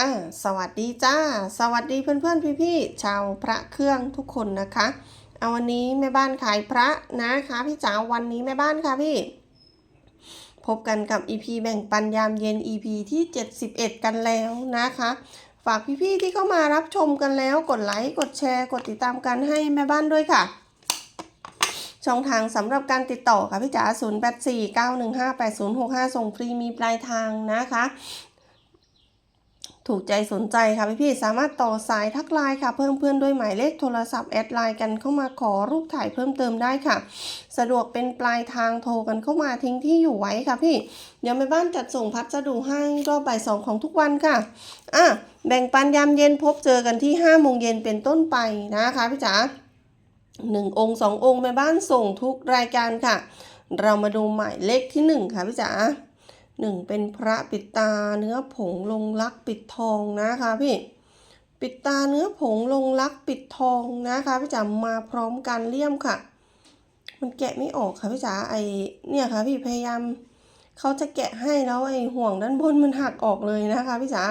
อ่าสวัสดีจ้า สวัสดีเพื่อนๆพี่ๆชาวพระเครื่องทุกคนนะคะเอาวันนี้แม่บ้านขายพระนะคะพี่จ๋าวันนี้แม่บ้านค่ะพี่ พบกันกับ EP แบ่งปันยามเย็น EP ที่ 71 กันแล้วนะคะ ฝากพี่ๆที่เข้ามารับชมกันแล้วกดไลค์กดแชร์กดติดตามกันให้แม่บ้านด้วยค่ะช่องทางสำหรับการติดต่อค่ะพี่จ๋า0849158065 ส่งฟรีมีปลายทางนะคะ ถูกใจสนใจค่ะพี่ๆสามารถต่อสายทักไลน์ค่ะ เพิ่มเพื่อนด้วยหมายเลขโทรศัพท์แอดไลน์กันเข้ามาขอรูปถ่ายเพิ่มเติมได้ค่ะ สะดวกเป็นปลายทางโทรกันเข้ามาทิ้งที่อยู่ไว้ค่ะพี่เดี๋ยวแม่บ้านจัดส่งพัสดุให้รอบบ่ายสองของทุกวันค่ะอะแบ่งปันยามเย็นพบเจอกันที่5โมงเย็นเป็นต้นไปนะคะพี่จ๋าหนึ่งองค์สององค์แม่บ้านส่งทุกรายการค่ะ เรามาดูหมายเลขที่หนึ่งค่ะพี่จ๋า หนึ่งเป็นพระปิดตาเนื้อผงลงลักปิดทองนะคะพี่ปิดตาเนื้อผงลงลักปิดทองนะคะพี่จ๋ามาพร้อมกันเลี่ยมค่ะ มันแกะไม่ออกค่ะพี่จ๋าไอเนี่ยค่ะพี่พยายามเขาจะแกะให้แล้วไอห่วงด้านบนมันหักออกเลยนะคะพี่จ๋า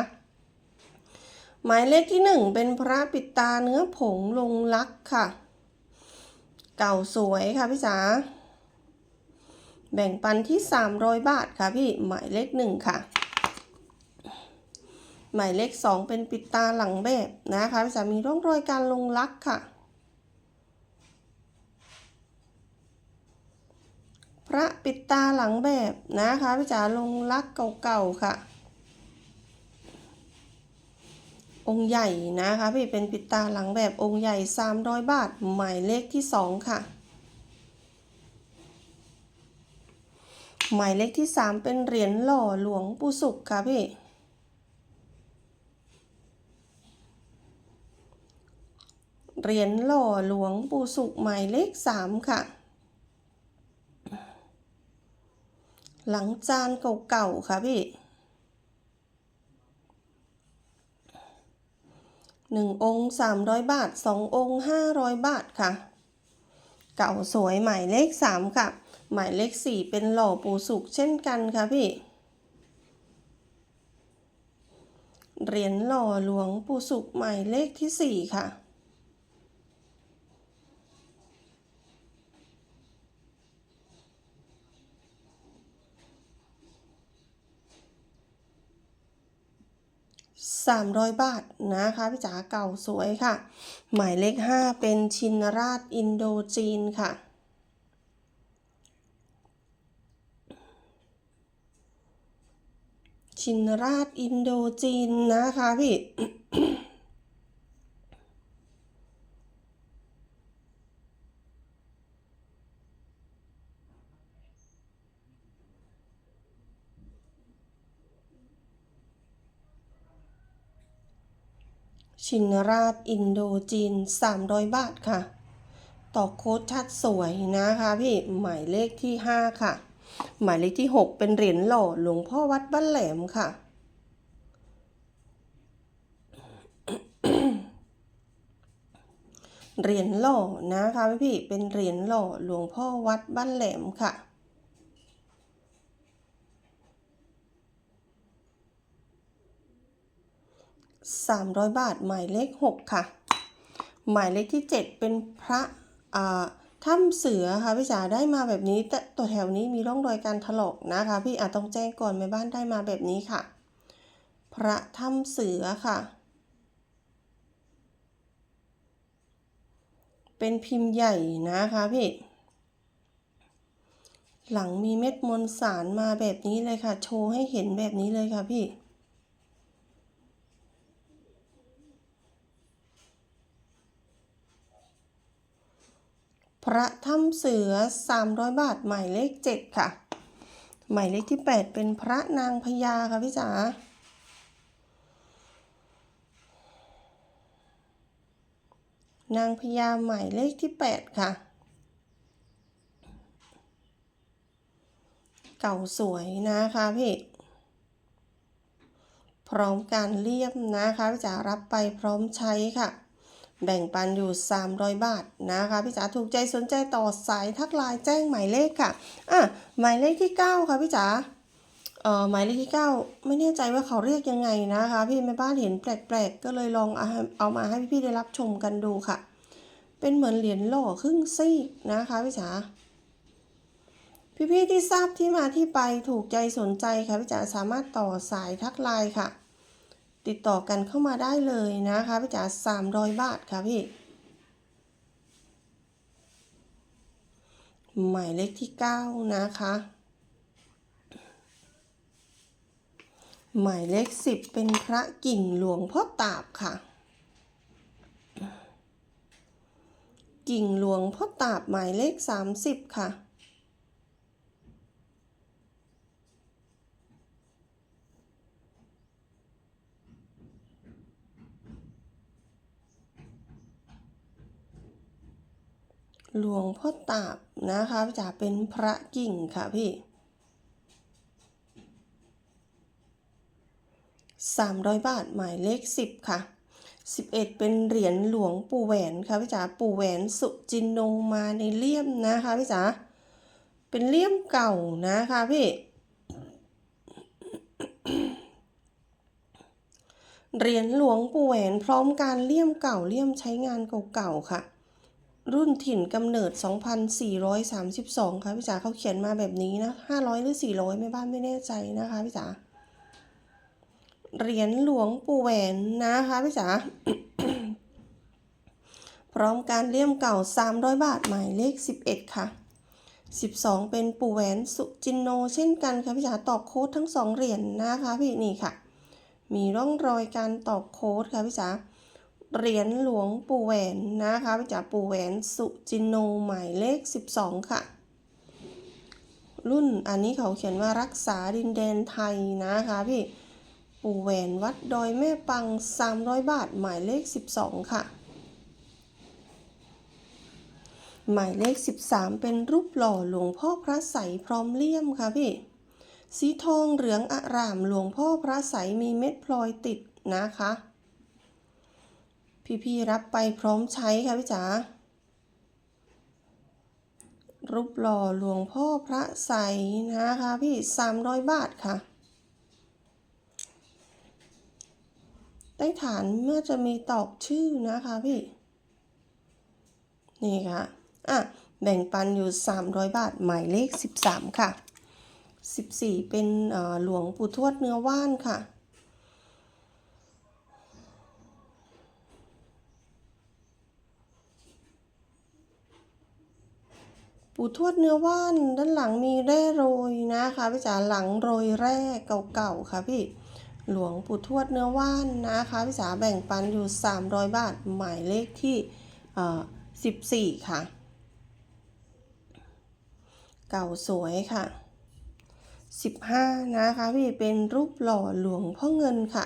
หมายเลขที่หนึ่งเป็นพระปิดตาเนื้อผงลงลักค่ะ เก่าสวยค่ะพี่จ๋า แบ่งปันที่ 300 บาทค่ะพี่หมายเลขหนึ่งค่ะ หมายเลขสองเป็นปิดตาหลังแบบนะคะพี่จ๋ามีร่องรอยการลงลักค่ะ พระปิดตาหลังแบบนะคะพี่จ๋าลงลักเก่าๆค่ะ องค์ใหญ่นะคะพี่เป็นปิดตาหลังแบบองค์ใหญ่ 300 บาท หมายเลขที่สองค่ะ หมายเลขที่ 3 เป็นเหรียญหล่อหลวงปู่สุขค่ะพี่ เหรียญหล่อหลวงปู่สุขหมายเลข 3 ค่ะ หลังจานเก่าๆค่ะพี่หนึ่งองค์สามร้อยบาทสององค์ห้าร้อยบาทค่ะ เก่าสวยหมายเลขสามค่ะ หมายเลขสี่เป็นหล่อปูสุกเช่นกันค่ะพี่ เหรียญหล่อหลวงปูสุกหมายเลขที่สี่ค่ะ 300 บาทนะคะพี่จ๋าเก่าสวยค่ะ หมายเลข 5 เป็นชินราชอินโดจีนค่ะ ชินราชอินโดจีนนะคะพี่ชินราชอินโดจีน 300 บาทค่ะ ต่อโค้ดชัดสวยนะคะพี่ หมายเลขที่ 5 ค่ะ หมายเลขที่ 6 เป็นเหรียญหล่อหลวงพ่อวัดบ้านแหลมค่ะ เหรียญหล่อนะคะพี่พี่เป็นเหรียญหล่อหลวงพ่อวัดบ้านแหลมค่ะ300บาทหมายเลข6ค่ะ หมายเลขที่7เป็นพระอ่า ถ้ำเสือค่ะพี่จ๋าได้มาแบบนี้แต่ตัวแถวนี้มีร่องรอยการถลอกนะคะ พี่อาจต้องแจ้งก่อนแม่บ้านได้มาแบบนี้ค่ะ พระถ้ำเสือค่ะ เป็นพิมพ์ใหญ่นะคะพี่หลังมีเม็ดมวลสารมาแบบนี้เลยค่ะ โชว์ให้เห็นแบบนี้เลยค่ะพี่ พระถ้ำเสือ 300 บาท หมายเลข 7 ค่ะ หมายเลขที่ 8 เป็นพระนางพญาค่ะพี่จ๋านางพญาหมายเลขที่ 8 ค่ะ เก่าสวยนะคะพี่พร้อมการเลี่ยมนะคะพี่จ๋ารับไปพร้อมใช้ค่ะ แบ่งปันอยู่ 300 บาทนะคะพี่จ๋าถูกใจสนใจต่อสายทักไลน์แจ้งหมายเลขค่ะอะหมายเลขที่ 9 ค่ะพี่จ๋าเอ่อหมายเลขที่เก้าไม่แน่ใจว่าเขาเรียกยังไงนะคะ พี่แม่บ้านเห็นแปลกๆ ก็เลยลองเอาเอามาให้พี่ๆได้รับชมกันดูค่ะ เป็นเหมือนเหรียญหล่อครึ่งซีกนะคะพี่จ๋าพี่ๆที่ทราบที่มาที่ไปถูกใจสนใจค่ะพี่จ๋าสามารถต่อสายทักไลน์ค่ะ ติดต่อกันเข้ามาได้เลยนะคะพี่จ๋าสามร้อยบาทค่ะพี่ หมายเลขที่เก้านะคะ หมายเลขสิบเป็นพระกิ่งหลวงพ่อตาบค่ะ กิ่งหลวงพ่อตาบหมายเลขสามสิบค่ะ หลวงพ่อตาบนะคะจะเป็นพระกิ่งค่ะพี่300บาทหมายเลข10ค่ะ11เป็นเหรียญหลวงปู่แหวนค่ะพี่จ๋าปู่แหวนสุจินโนมาในเลี่ยมนะคะพี่จ๋าเป็นเลี่ยมเก่านะคะพี่เหรียญหลวงปู่แหวนพร้อมการเลี่ยมเก่าเลี่ยมใช้งานเก่าๆค่ะ รุ่นถิ่นกำเนิด 2,432 ค่ะพี่จ๋าเขาเขียนมาแบบนี้นะ 500 หรือ 400 ไม่บ้านไม่แน่ใจนะคะพี่จ๋าเหรียญหลวงปู่แหวนนะคะพี่จ๋าพร้อมการเลี่ยมเก่า 300 บาทหมายเลข 11 ค่ะ 12 เป็นปู่แหวนสุจินโนเช่นกันค่ะพี่จ๋าตอกโค้ดทั้ง 2 เหรียญนะคะพี่นี่ค่ะ มีร่องรอยการตอกโค้ดค่ะพี่จ๋า เหรียญหลวงปู่แหวนนะคะพี่จ๋าปู่แหวนสุจินโนหมายเลข 12 ค่ะ รุ่นอันนี้เขาเขียนว่ารักษาดินแดนไทยนะคะพี่ปู่แหวนวัดดอยแม่ปัง 300 บาท หมายเลข 12 ค่ะ หมายเลข 13 เป็นรูปหล่อหลวงพ่อพระใสพร้อมเลี่ยมค่ะพี่ สีทองเหลืองอร่ามหลวงพ่อพระใสมีเม็ดพลอยติดนะคะ พี่ๆรับไปพร้อมใช้ค่ะพี่จ๋ารูปหล่อหลวงพ่อพระใสนะคะพี่300บาทค่ะ ใต้ฐานเมื่อจะมีตอกชื่อนะคะพี่ นี่ค่ะ อะ แบ่งปันอยู่ 300 บาท หมายเลข 13 ค่ะ 14 เป็นเอ่อหลวงปู่ทวดเนื้อว่านค่ะ ปู่ทวดเนื้อว่านด้านหลังมีแร่โรยนะคะพี่จ๋าหลังโรยแร่เก่าๆค่ะพี่หลวงปู่ทวดเนื้อว่านนะคะพี่จ๋าแบ่งปันอยู่ 300 บาทหมายเลขที่เอ่อ14 ค่ะ เก่าสวยค่ะ 15 นะคะพี่เป็นรูปหล่อหลวงพ่อเงินค่ะ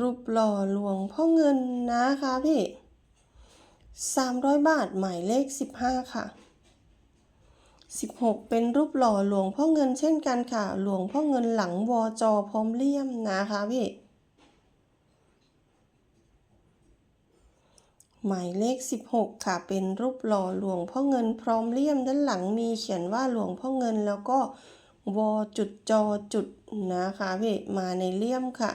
รูปหล่อหลวงพ่อเงินนะคะพี่300บาทหมายเลข15ค่ะ16เป็นรูปหล่อหลวงพ่อเงินเช่นกันค่ะ หลวงพ่อเงินหลังวอจอพร้อมเลี่ยมนะคะพี่หมายเลข 16 ค่ะ เป็นรูปหล่อหลวงพ่อเงินพร้อมเลี่ยมด้านหลังมีเขียนว่าหลวงพ่อเงินแล้วก็วอจุดจอจุดนะคะพี่มาในเลี่ยมค่ะ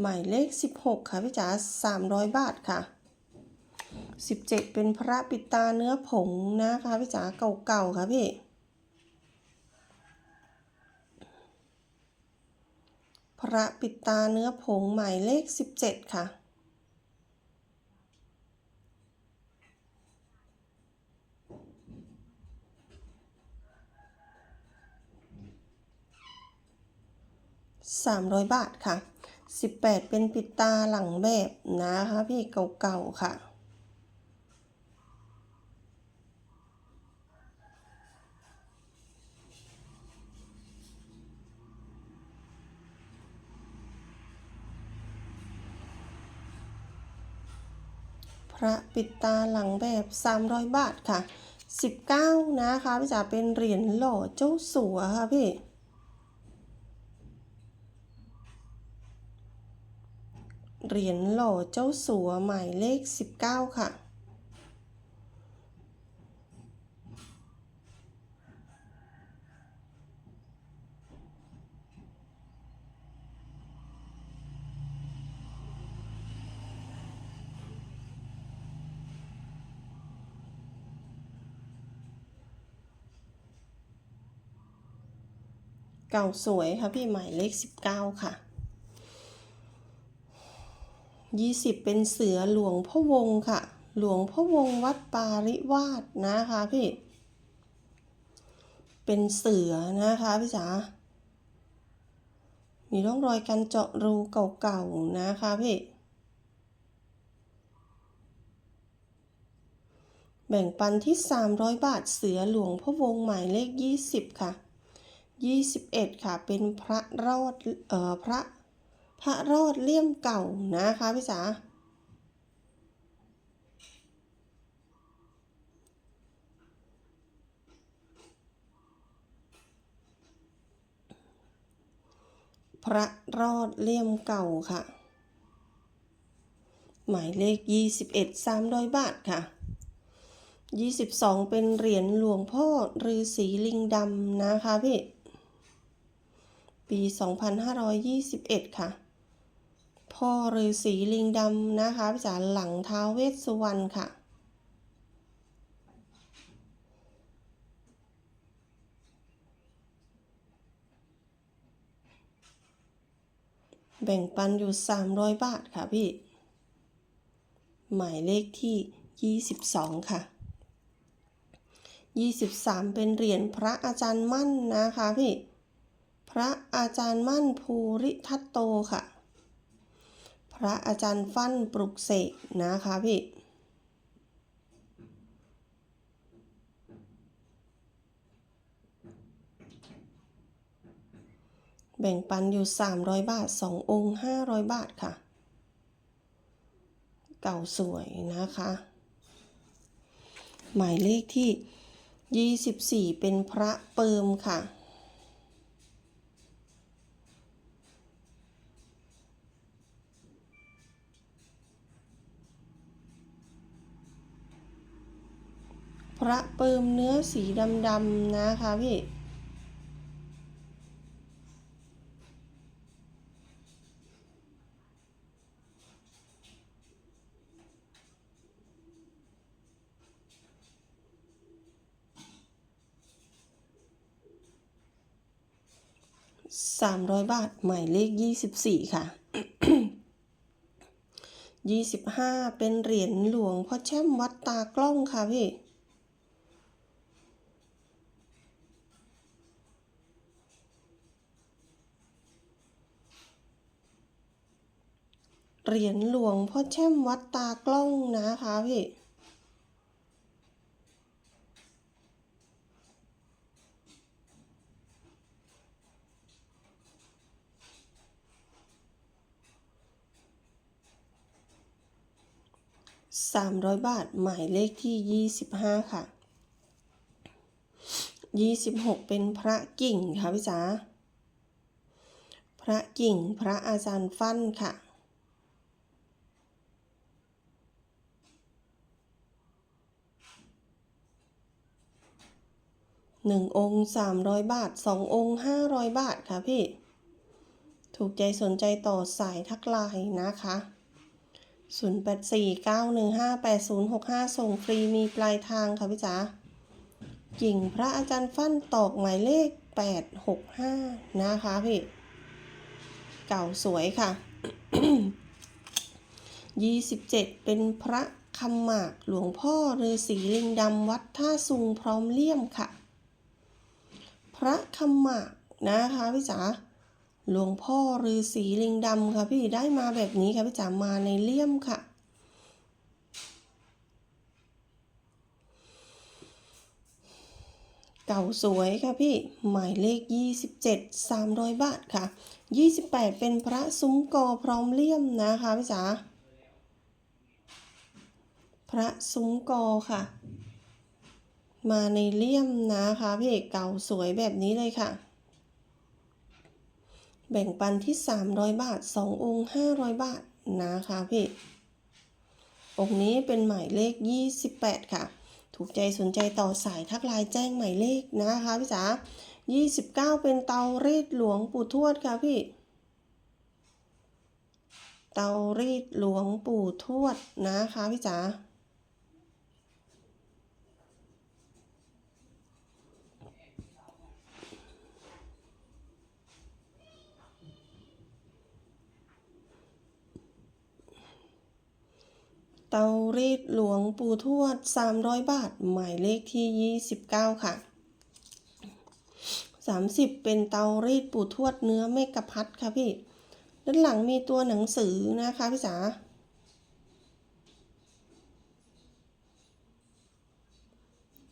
หมายเลข 16 ค่ะพี่จ๋า300 บาทค่ะ 17 เป็นพระปิดตาเนื้อผงนะคะพี่จ๋าเก่าๆค่ะพี่พระปิดตาเนื้อผงหมายเลข 17 ค่ะ 300 บาทค่ะ 18 เป็นปิดตาหลังแบบนะคะพี่เก่าๆค่ะ พระปิดตาหลังแบบ 300 บาทค่ะสิบเก้านะคะพี่จ๋าเป็นเหรียญหล่อเจ้าสัวค่ะพี่ เหรียญหล่อเจ้าสัวหมายเลขสิบเก้าค่ะ เก่าสวยค่ะพี่หมายเลขสิบเก้าค่ะ ยี่สิบเป็นเสือหลวงพ่อวงค่ะ หลวงพ่อวงวัดปาริวาสนะคะพี่เป็นเสือนะคะพี่จ๋า มีร่องรอยการเจาะรูเก่าๆนะคะพี่ แบ่งปันที่ 300 บาทเสือหลวงพ่อวงหมายเลข 20 ค่ะ 21 ค่ะ เป็นพระรอดเอ่อพระ ระรอดเลี่ยมเก่านะคะพี่จ๋าพระรอดเลี่ยมเก่าค่ะ หมายเลข 21 300 บาทค่ะ 22 เป็นเหรียญหลวงพ่อฤาษีลิงดำนะคะพี่ ปี 2521 ค่ะ พ่อฤาษีลิงดำนะคะพี่จ๋าหลังท้าวเวสสุวรรณค่ะแบ่งปันอยู่ 300 บาทค่ะพี่ หมายเลขที่ 22 ค่ะ 23 เป็นเหรียญพระอาจารย์มั่นนะคะพี่ พระอาจารย์มั่นภูริทัตโตค่ะ พระอาจารย์ฟั่นปลุกเสกนะคะพี่แบ่งปันอยู่ 300 บาท 2 องค์ 500 บาทค่ะ เก่าสวยนะคะ หมายเลขที่ 24 เป็นพระเปิมค่ะ พระเปิมเนื้อสีดำๆนะคะพี่สามร้อยบาท หมายเลขยี่สิบสี่ค่ะยี่สิบห้าเป็นเหรียญหลวงพ่อแช่มวัดตากล้องค่ะพี่ เหรียญหลวงพ่อแช่มวัดตากล้องนะคะพี่สามร้อยบาทหมายเลขที่ยี่สิบห้าค่ะยี่สิบหกเป็นพระกิ่งค่ะพี่จ๋าพระกิ่งพระอาจารย์ฟั่นค่ะ หนึ่งองค์สามร้อยบาทสององค์ห้าร้อยบาทค่ะพี่ ถูกใจสนใจต่อสายทักไลน์นะคะ 0 8 4 9 1 5 8 0 6 5 ส่งฟรีมีปลายทางค่ะพี่จ๋ากิ่งพระอาจารย์ฟั่นตอกหมายเลข 865 นะคะพี่ เก่าสวยค่ะ 27 เป็นพระคำหมากหลวงพ่อฤาษีลิงดำวัดท่าซุงพร้อมเลี่ยมค่ะ พระคำหมากนะคะพี่จ๋าหลวงพ่อฤาษีลิงดำค่ะพี่ได้มาแบบนี้ค่ะพี่จ๋ามาในเลี่ยมค่ะ เก่าสวยค่ะพี่หมายเลข 27 300 บาทค่ะ 28 เป็นพระซุ้มกอพร้อมเลี่ยมนะคะพี่จ๋าพระซุ้มกอค่ะ มาในเลี่ยมนะคะพี่เก่าสวยแบบนี้เลยค่ะ แบ่งปันที่ 300 บาท 2 องค์ 500 บาทนะคะพี่องค์นี้เป็นหมายเลข 28 ค่ะ ถูกใจสนใจต่อสายทักไลน์แจ้งหมายเลขนะคะพี่จ๋า29 เป็นเตารีดหลวงปู่ทวดค่ะพี่ เตารีดหลวงปู่ทวดนะคะพี่จ๋า ตารีดหลวงปู่ทวด 300 บาท หมายเลขที่ 29 ค่ะ 30 เป็นเตารีดปู่ทวดเนื้อเมกะพัดค่ะพี่ ด้านหลังมีตัวหนังสือนะคะพี่จ๋า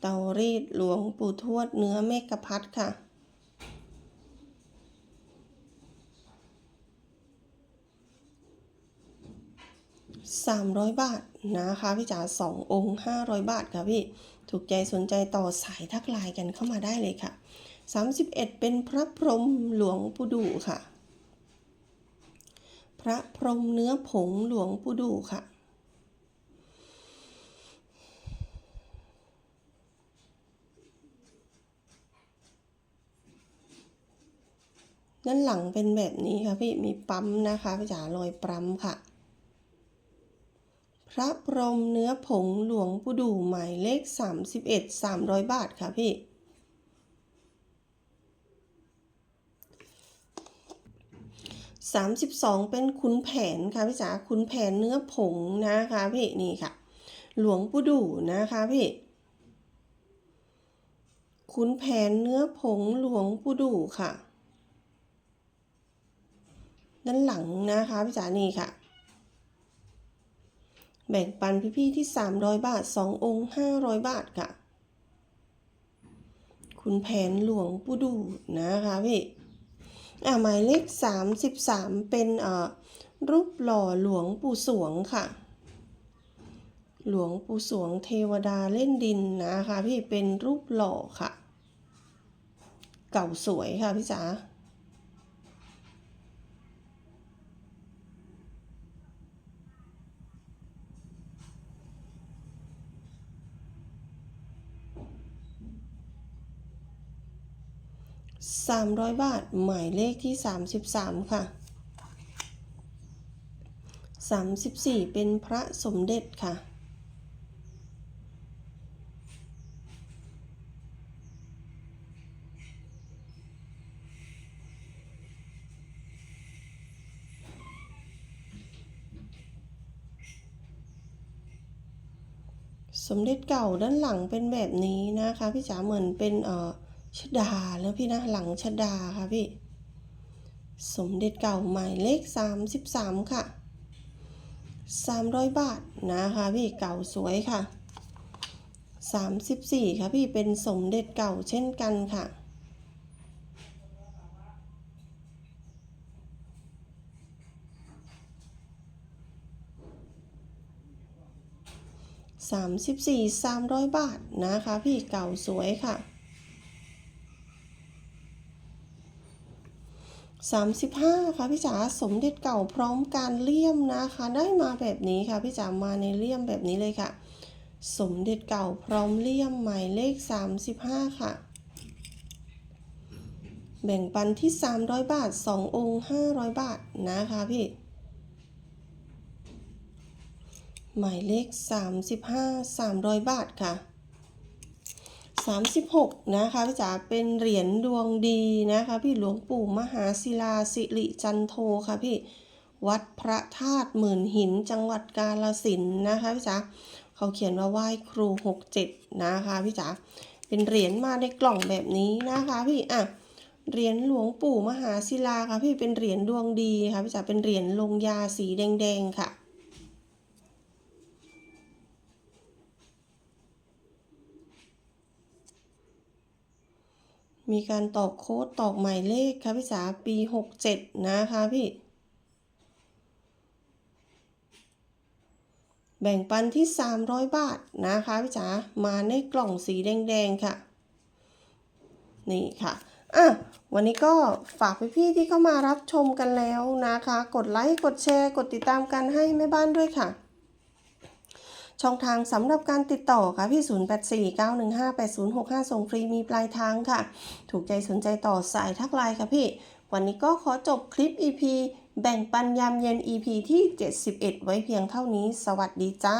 เตารีดหลวงปู่ทวดเนื้อเมกะพัดค่ะ 300 บาทนะคะพี่จ๋า2องค์ 500 บาทค่ะพี่ ถูกใจสนใจต่อสายทักไลน์กันเข้ามาได้เลยค่ะ 31 เป็นพระพรหมหลวงปู่ดูค่ะ พระพรหมเนื้อผงหลวงปู่ดูค่ะด้านหลังเป็นแบบนี้ค่ะพี่มีปั๊มนะคะพี่จ๋ารอยปั๊มค่ะ พระพรหมเนื้อผงหลวงปู่ดูหมายเลข 31 300 บาทค่ะพี่ 32 เป็นขุนแผนค่ะพี่จ๋าขุนแผนเนื้อผงนะคะพี่นี่ค่ะ หลวงปู่ดูนะคะพี่ขุนแผนเนื้อผงหลวงปู่ดูค่ะ ด้านหลังนะคะพี่จ๋านี่ค่ะ แบ่งปันพี่ๆที่ 300 บาท 2 องค์ 500 บาทค่ะ คุณแผนหลวงปู่ดูนะคะพี่ อ่าหมายเลข 33 เป็นเอ่อรูปหล่อหลวงปู่สวงค่ะ หลวงปู่สวงเทวดาเล่นดินนะคะพี่เป็นรูปหล่อค่ะ เก่าสวยค่ะพี่จ๋า 300 บาท หมายเลขที่ 33 ค่ะ 34 เป็นพระสมเด็จค่ะ สมเด็จเก่าด้านหลังเป็นแบบนี้นะคะ พี่จ๋าเหมือนเป็นเอ่อ ชดาแล้วพี่นะหลังชดาค่ะพี่ สมเด็จเก่าหมายเลข 33 ค่ะ 300 บาทนะคะพี่เก่าสวยค่ะ 34 ค่ะพี่เป็นสมเด็จเก่าเช่นกันค่ะ34 300 บาทนะคะ พี่เก่าสวยค่ะ 35 ค่ะพี่จ๋าสมเด็จเก่าพร้อมการเลี่ยมนะคะ ได้มาแบบนี้ค่ะพี่จ๋ามาในเลี่ยมแบบนี้เลยค่ะ สมเด็จเก่าพร้อมเลี่ยมหมายเลข 35 ค่ะ แบ่งปันที่ 300 บาท 2 องค์ 500 บาทนะคะพี่หมายเลข 35 300 บาทค่ะ 36 นะคะพี่จ๋าเป็นเหรียญดวงดีนะคะ พี่หลวงปู่มหาศิลาสิริจันโทค่ะพี่วัดพระธาตุหมื่นหินจังหวัดกาฬสินนะคะพี่จ๋าเขาเขียนว่าไหว้ครู 67 นะคะพี่จ๋าเป็นเหรียญมาในกล่องแบบนี้นะคะพี่อะเหรียญหลวงปู่มหาศิลาค่ะพี่เป็นเหรียญดวงดีค่ะพี่จ๋าเป็นเหรียญลงยาสีแดงๆค่ะ มีการตอกโค้ดตอกหมายเลขค่ะพี่จ๋าปี67นะคะพี่ แบ่งปันที่300บาทนะคะพี่จ๋ามาในกล่องสีแดงๆค่ะ นี่ค่ะอะวันนี้ก็ฝากพี่ๆที่เข้ามารับชมกันแล้วนะคะ กดไลค์ กดแชร์ กดติดตามกันให้แม่บ้านด้วยค่ะ ช่องทางสำหรับการติดต่อค่ะพี่ 0849158065 ส่งฟรีมีปลายทางค่ะ ถูกใจสนใจต่อสายทักไลน์ค่ะพี่ วันนี้ก็ขอจบคลิป EP แบ่งปันยามเย็น EP ที่ 71 ไว้เพียงเท่านี้ สวัสดีจ้า